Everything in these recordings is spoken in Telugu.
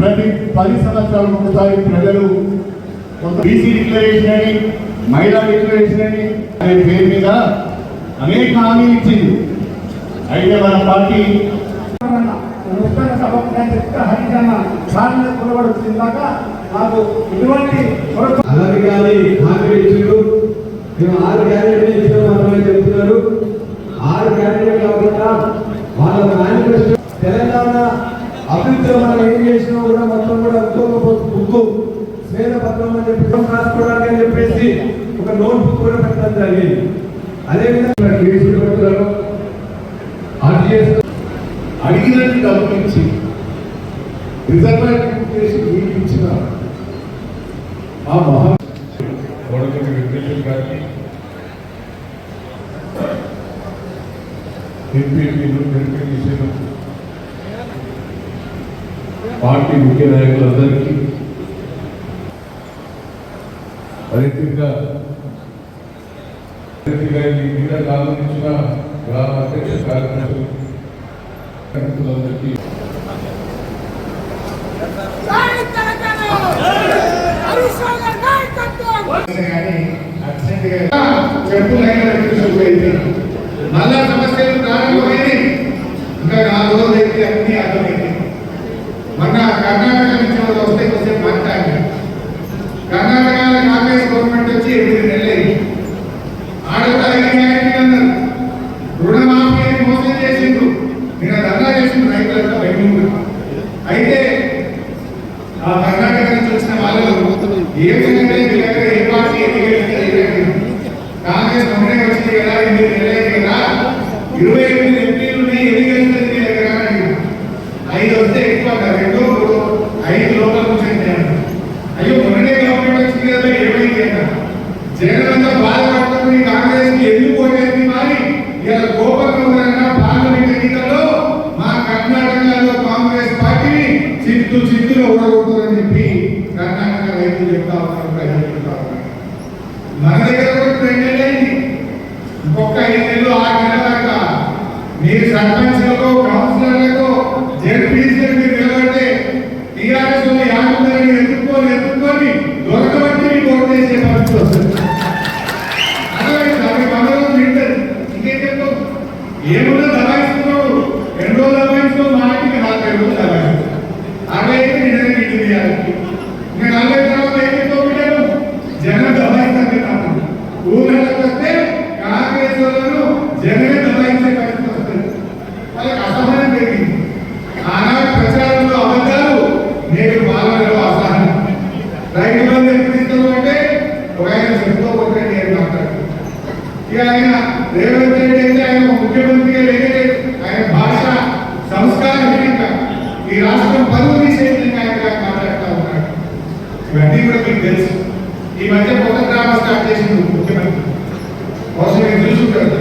ప్రతి పది సంవత్సరాలకు ఒకసారి ప్రజలు కొంత బీసీ డిక్లరేషన్ అని మహిళా డిక్లరేషన్ అని అనే పేరు మీద అనేక హామీలు ఇచ్చింది. అయితే మన పార్టీ చెప్తే దాకా ఇటువంటి కొరకు అలాగే కానీ హామీ మేము ఆరు క్యాండిడేట్ ఇచ్చాం మాత్రమే చెప్తున్నారు. ఆరు క్యాండిడేట్ కాకుండా వాళ్ళ మేనిఫెస్టో మనం ఏం చేసినా కూడా మొత్తం కూడా ఉద్యోగ బుక్ స్వేద పత్రం అని చెప్పి రాసుకోవడానికి అని చెప్పేసి ఒక నోట్ బుక్ కూడా పెట్టడం జరిగింది. అదేవిధంగా కేసులు పెడుతున్నారు ఆర్టీఎస్ అడిగినట్టు డబ్బులు ఇచ్చి రిజర్వేషన్ చేసి మీకు ఇచ్చిన ఆ మహా కోడకల్లి వెంకటేశ్వర గారికి ఎంపీపీలు ఎంపీటీసీలు పార్టీ ముఖ్య నాయకులందరికీ అదేవిధంగా ఈ మీద ఆలోచించిన గ్రామ అధ్యక్ష కార్యకర్తలందరికీ చెప్పు మళ్ళా సమస్యలు ప్రారంభమైంది ఇంకా నాలుగు రోజులు అయితే అన్ని అర్థమైంది కర్ణాటక నుంచి వాళ్ళు వస్తే కొంచెం మాట్లాడి కర్ణాటకలో కాంగ్రెస్ గవర్నమెంట్ వచ్చి ఎనిమిది నెలలైంది ఆడ కూడా ఐదు అన్నారు రుణమాఫీ మోసం చేసిండ్రు. నేను ధర్నా చేసిన రైతులంతా బయట అయితే ఆ కర్ణాటక నుంచి వచ్చిన వాళ్ళు ఏమిటంటే మీ దగ్గర ఏ పార్టీ ఎన్నికలు కాంగ్రెస్ మొన్నే వచ్చింది కదా ఎనిమిది నెలలైంది కదా ఇరవై ఎనిమిది ఎంపీలు ఉన్నాయి ఎన్నికలు మీ దగ్గర అని అడిగారు. ఐదు వస్తే ఎక్కువ కదా, రెండు మూడు ఐదు లోపల కూర్చొని అన్నారు. అయ్యో మొన్ననే గవర్నమెంట్ వచ్చింది కదా ఏమైంది అన్న జగన్ అంతా బాధపడుతుంది కాంగ్రెస్కి ఎందుకు ఓటేసింది మరి ఇలా కోపంగా ఉన్నారన్న పార్లమెంట్ ఎన్నికల్లో మా కర్ణాటకలో కాంగ్రెస్ పార్టీని చిత్తు చిత్తులో ఓడగొడుతుందని చెప్పి కర్ణాటక రైతులు చెప్తా ఉన్నారు ప్రజలు చెప్తా ఉన్నారు మన దగ్గర కూడా రెండు నెలలైంది ఇంకొక ఐదు నెలలు ఆరు నెలల దాకా మీరు సర్పంచ్లకు కౌన్సిలర్లకు జడ్పీసీలకు మీరు నిలబడితే టీఆర్ఎస్ వాళ్ళు యాభై ఎత్తుక్కొని ఎత్తుక్కొని దొరకబట్టి మీకు ఓటు చేసే పరిస్థితి వస్తుంది అర్థమైంది అవి మనలో వింటారు ఇంకేం చెప్తావు ఏమున్నా దబాయిస్తున్నావు రెండు రోజులు దబాయిస్తున్నావు మాటికి నలభై రోజులు దబాయిస్తున్నావు అరవై అయితే నిన్న నీటి తీయాలి ఇంకా నలభై తర్వాత ఏం చెప్తావు బిడ్డలు జనం దబాయిస్తారు నాకు ఊళ్ళకి వస్తే కాంగ్రెస్ వాళ్ళను జనమే దబాయించే పరిస్థితి వస్తుంది వాళ్ళకి అసహనం పెరిగింది ఆనాడు ప్రచారంలో అబద్ధాలు నేడు పాలనలో అసహనం రైతు బంధు ఎప్పుడు ఇస్తాము అంటే ఒక ఆయన చెప్తూ కొట్టండి అని మాట్లాడు ఇక ఆయన రేవంత్ రెడ్డి అయితే ఆయన ఒక ముఖ్యమంత్రిగా లేదే ఆయన భాష సంస్కారం ఇంకా ఈ రాష్ట్రం పరువు తీసే విధంగా ఆయన మాట్లాడుతూ ఉన్నాడు ఇవన్నీ కూడా మీకు తెలుసు. ఈ మధ్య కొత్త డ్రామా స్టార్ట్ చేసింది ముఖ్యమంత్రి. బహుశా చూసుకుంటారు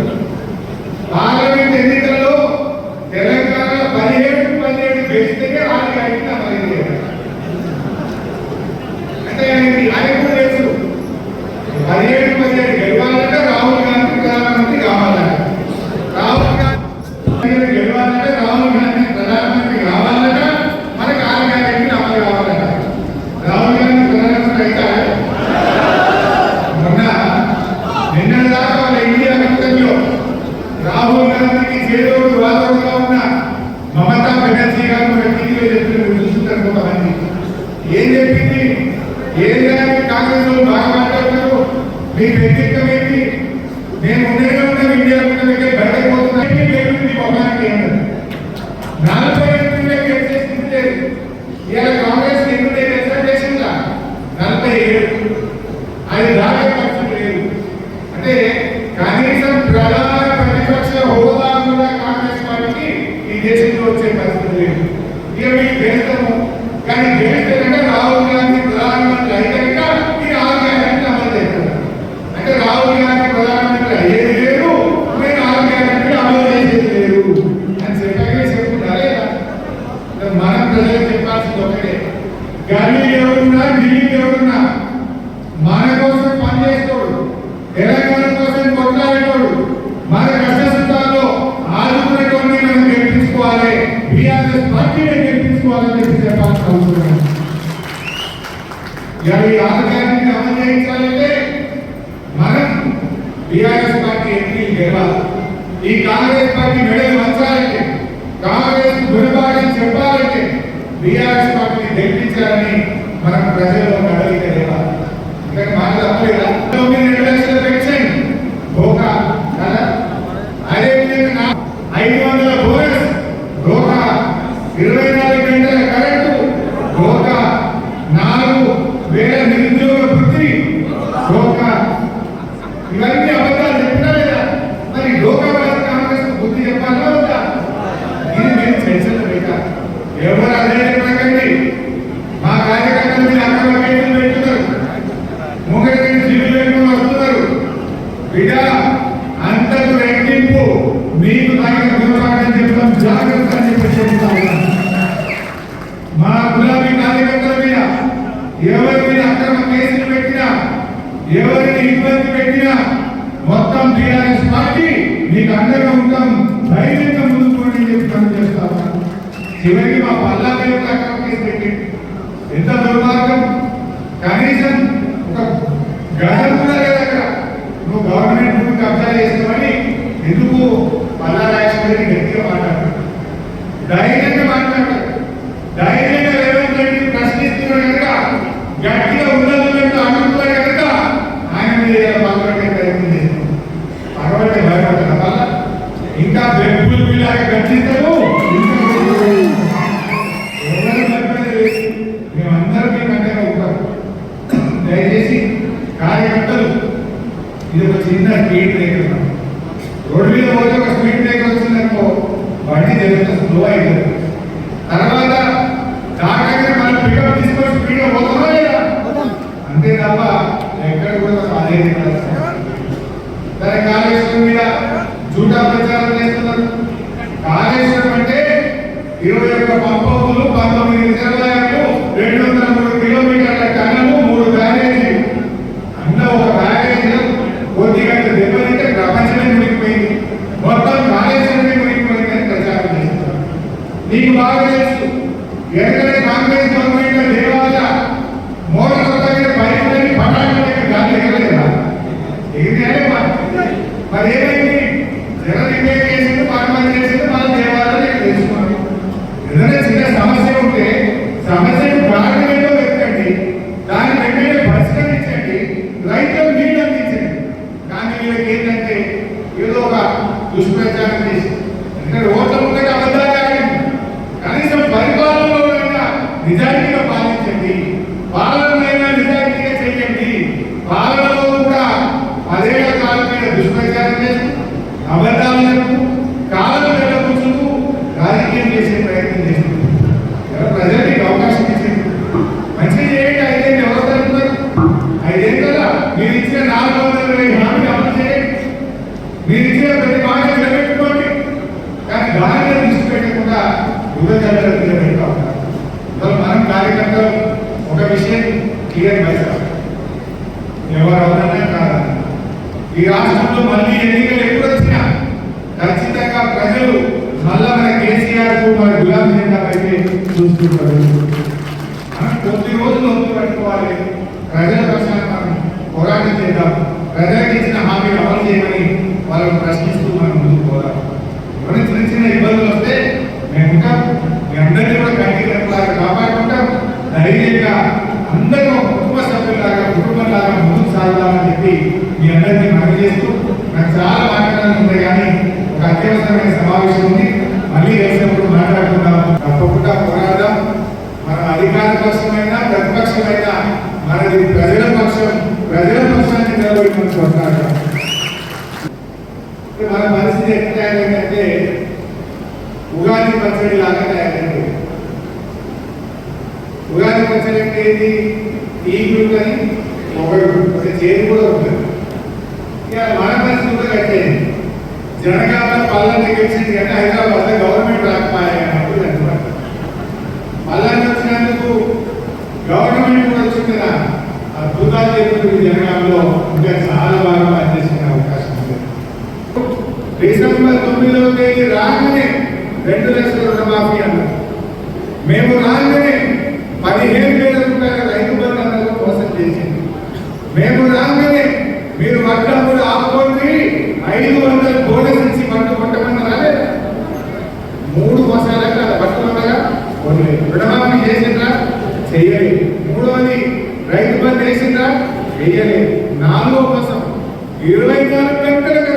ఏంటి ఏం చేయాలి కాంగ్రెస్ బాగా మాట్లాడుతున్నారు మీ వ్యక్తిత్వం ఏంటి నేను ఉండేగా ఉన్న ఇండియా ఉన్న బయటపోతున్నాను చెప్పింది మొహానికి నలభై ఎనిమిది కాంగ్రెస్ ఎన్ని ఎక్స్పెక్టేషన్ నలభై ఏడు అది రాగే పరిస్థితి లేదు. అంటే కనీసం ప్రధాన ప్రతిపక్ష హోదా కూడా కాంగ్రెస్ పార్టీకి ఈ దేశంలో వచ్చే పరిస్థితి లేదు. ఇక మీకు గెలుస్తాము. కానీ గెలిస్తేనంటే రాహుల్ గాంధీ ప్రధానమంత్రి అయినాక ఈ ఆరు గ్యారెంటీ అమలు చేస్తారు అంటే రాహుల్ గాంధీ ప్రధానమంత్రి అయ్యేది లేదు నేను ఆరు గ్యారెంటీ అమలు చేసేది లేదు అని చెప్పాకే చెప్పుకుంటారా లేదా? మనం ప్రజలకు చెప్పాల్సింది ఒకటే గల్లీ ఎవరున్నా ఢిల్లీ ఎవరున్నా మన కోసం పనిచేస్తాడు తెలంగాణ కోసం కొట్లాడేటోడు మన కష్ట సుఖాల్లో ఆదుకునేటోడిని మనం గెలిపించుకోవాలి బీఆర్ఎస్ పార్టీని గెలిపించుకోవాలని చెప్పి చెప్పాల్సిన అవసరం ఉంది. ఇవాళ ఈ ఆరు అమలు చేయించాలంటే మనం బీఆర్ఎస్ పార్టీ ఎంపీలు గెలవాలి. ఈ కాంగ్రెస్ పార్టీ మెడలు వంచాలంటే కాంగ్రెస్ గుణపాఠం చెప్పాలంటే బీఆర్ఎస్ పార్టీని గెలిపించాలని మనం ప్రజల్లో కదలిక లేవాలి ఇక్కడ మాట తప్పలేదా? తొమ్మిది రెండు లక్షల పెన్షన్ ఒక కదా అదే విధంగా నా ఐదు వందల బోనస్ ఒక ఇరవై నాలుగు గంటల కరెంటు ఒక నాలుగు వేల నిరుద్యోగ వృత్తి ఒక ఇవన్నీ అబద్ధాలు చెప్పినా లేదా మరి లోకవాద కాంగ్రెస్ బుద్ధి చెప్పాలా వద్దా ఇది మీరు చర్చలు లేక ఎవరు అదే చెప్పకండి మా కార్యకర్తలు మీరు అక్రమ కేసులు పెట్టున్నారు ముంగటి జీవులు పెట్టుకుని వస్తున్నారు బిడ్డ అంతకు రెట్టింపు మీకు తగిన గుణపాఠం చెప్తాం జాగ్రత్త అని చెప్పి చెప్తా ఉన్నాను మా గులాబీ కార్యకర్తల మీద ఎవరి మీద అక్రమ కేసులు పెట్టినా ఎవరిని ఇబ్బంది పెట్టినా మొత్తం టీఆర్ఎస్ పార్టీ మీకు అండగా ఉంటాం ధైర్యంగా ముందుకోండి చెప్పి పని చేస్తా చివరికి మా పల్లా మీద అక్రమ కేసు పెట్టింది. ఎంత దుర్మార్గం. కనీసం ఒక గజం కూడా లేదు అక్కడ. నువ్వు గవర్నమెంట్ భూమి కబ్జా చేస్తామని ఎందుకు పల్లా రాజేశ్వరి గట్టిగా మాట్లాడుతున్నావు? ధైర్యం ఇది ఒక చిన్న స్పీడ్ బ్రేకర్ రోడ్డు మీద పోతే ఒక స్పీడ్ బ్రేకర్ వచ్చిందనుకో బండి జరుగుతుంది స్లో అవుతుంది తర్వాత దాకా మనం పికప్ తీసుకొని స్పీడ్ పోతామా లేదా? అంతే తప్ప ఎక్కడ కూడా అదే సరే కాళేశ్వరం మీద జగన్ రిపేర్ చేసింది పని చేసింది మనం దేవాలయం తెలుసుకున్నాం ఏదైనా చిన్న సమస్య ఉంటే సమస్యను బాగా ఉదయజల్లలో నిలబెడతా ఉంటారు ఇవాళ మనం కార్యకర్తలు ఒక విషయం క్లియర్ చేస్తాం ఎవరు అవునన్నా కాదన్నా ఈ రాష్ట్రంలో మళ్ళీ ఎన్నికలు ఎప్పుడు వచ్చినా ఖచ్చితంగా ప్రజలు మళ్ళా మన కేసీఆర్కు మన గులాబీ జెండా అయితే చూస్తుంటారు మనం కొద్ది రోజులు వంతు పట్టుకోవాలి ప్రజల పక్షాన మనం పోరాటం చేద్దాం ప్రజలకు ఇచ్చిన హామీ అమలు చేయమని వాళ్ళని ప్రశ్నిస్తూ మనం ముందుకు పోదాం ఎవరైనా చిన్న చిన్న ఇబ్బందులు వస్తే మేము ఉంటాం మీ అందరినీ కూడా కంటికి రెప్పలాగా కాపాడుకుంటాం ధైర్యంగా అందరూ ఒక కుటుంబ సభ్యులాగా కుటుంబంలాగా ముందుకు సాగుదామని చెప్పి మీ అందరినీ మనవి చేస్తూ నాకు చాలా మాట్లాడాలని ఉంది కానీ ఒక అత్యవసరమైన సమావేశం ఉంది మళ్ళీ వేసినప్పుడు మాట్లాడుకుందాం తప్పకుండా పోరాడదాం మన అధికార పక్షమైన ప్రతిపక్షమైన మనది ప్రజల పక్షం ప్రజల పక్షాన్ని నిలబడి మనం కొట్లాడదాం మన పరిస్థితి ఎట్లా తయారైందంటే ఉగాది పచ్చడి లాగా తయారైంది. ఉగాది పచ్చడి అంటే ఏంటి? తీపి కానీ ఒకటి ఉంటుంది చేదు కూడా ఉంటుంది. ఇక మన పరిస్థితి కూడా కట్టేది జనగామ పల్లని గెలిచింది కానీ హైదరాబాద్. తొమ్మిదవ రాగానే రెండు లక్షల రుణమాఫీ అన్నారు. మేము రాగానే పదిహేను వేల రూపాయల రైతు బంధువులకు మోసం చేసింది. మేము రాగానే మీరు వడ్డప్పులు ఆపుకోండి ఐదు వందల కోడి నుంచి పట్టు కొట్టమని రాలేదా. మూడు మసాలకు అలా పట్టుకున్నగా కొనలేదు. రుణమాఫీ చేసిందా చేయలేదు. మూడవది రైతు బంధు వేసిందా వేయలేదు నాలుగో కోసం ఇరవై నాలుగు గంటలకు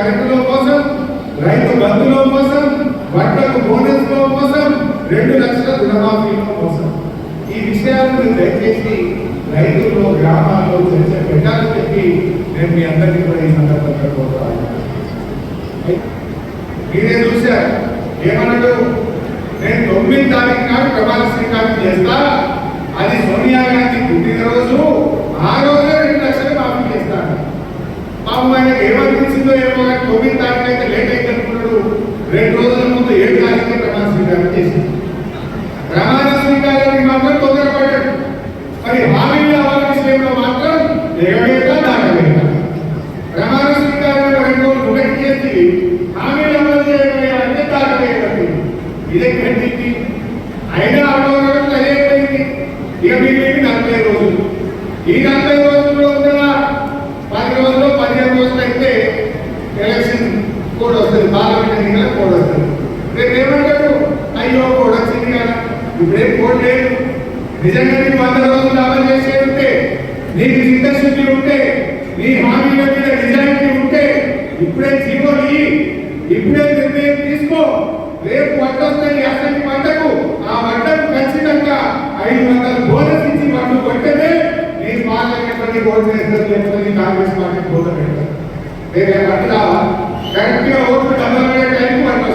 కరెంటులో కోసం రైతు బంధులో కోసం పంటలకు బోనస్లో కోసం రెండు లక్షల రుణమాఫీలో కోసం. ఈ విషయాలను దయచేసి రైతుల్లో గ్రామాల్లో చర్చ పెట్టాలని చెప్పి నేను మీ అందరికీ కూడా ఈ సందర్భంగా కోరుతాను మీరే చూశారు. ఏమన్నాడు నేను తొమ్మిది తారీఖు నాడు ప్రమాణ స్వీకారం చేస్తా. అది సోనియా గాంధీ పుట్టినరోజు ఆ రోజే రెండు లక్షలు మాఫీ చేస్తాను. పాపం ఆయనకి ఏమనిపించిందో ఏమో కానీ తొమ్మిది తారీఖు అయితే లేట్ అయితే అనుకున్నాడు. రెండు రోజుల ముందు ఏడు తారీఖు ప్రమాణ స్వీకారం చేసింది? ప్రమాణ స్వీకారానికి మాత్రం తొందరపడ్డాడు మరి హామీలు అమలు విషయంలో మాత్రం ఎగవేత దాటవేత ప్రమాణ స్వీకారంలో రెండు రోజులు ఒకటి చేసి? హామీ అమలు చేయడం అంటే దాటవేయబడి ఇదే కట్టింది అయినా అమలు రోజులు అదేమైంది ఇక మిగిలింది నలభై రోజులు ఈ నలభై రోజుల్లో ఉన్న పది రోజులు పదిహేను రోజులు అయితే ఎలక్షన్ కోడ్ వస్తుంది పార్లమెంట్ ఎన్నికల కోడ్ వస్తుంది రేపు ఏమంటారు అయ్యో కోడ్ వచ్చింది కదా ఇప్పుడేం కోడ్ లేదు నిజంగా నీకు వంద రోజులు అమలు చేసే ఉంటే నీకు చిత్తశుద్ధి ఉంటే నీ హామీల మీద నిజాయితీ ఉంటే ఇప్పుడే జీవోని ఇప్పుడే నిర్ణయం తీసుకో. రేపు వడ్డ వస్తాయి అసలు పంటకు ఆ వడ్డకు ఖచ్చితంగా ఐదు వందల బోనస్ ఇచ్చి వాళ్ళు కొట్టదే నీ పార్లమెంట్ ఓటు వేస్తారు లేకపోతే కాంగ్రెస్ పార్టీ బోధ పెడతారు వేరే పట్ల కరెక్ట్గా ఓట్లు డబ్బులు టైం పడుతుంది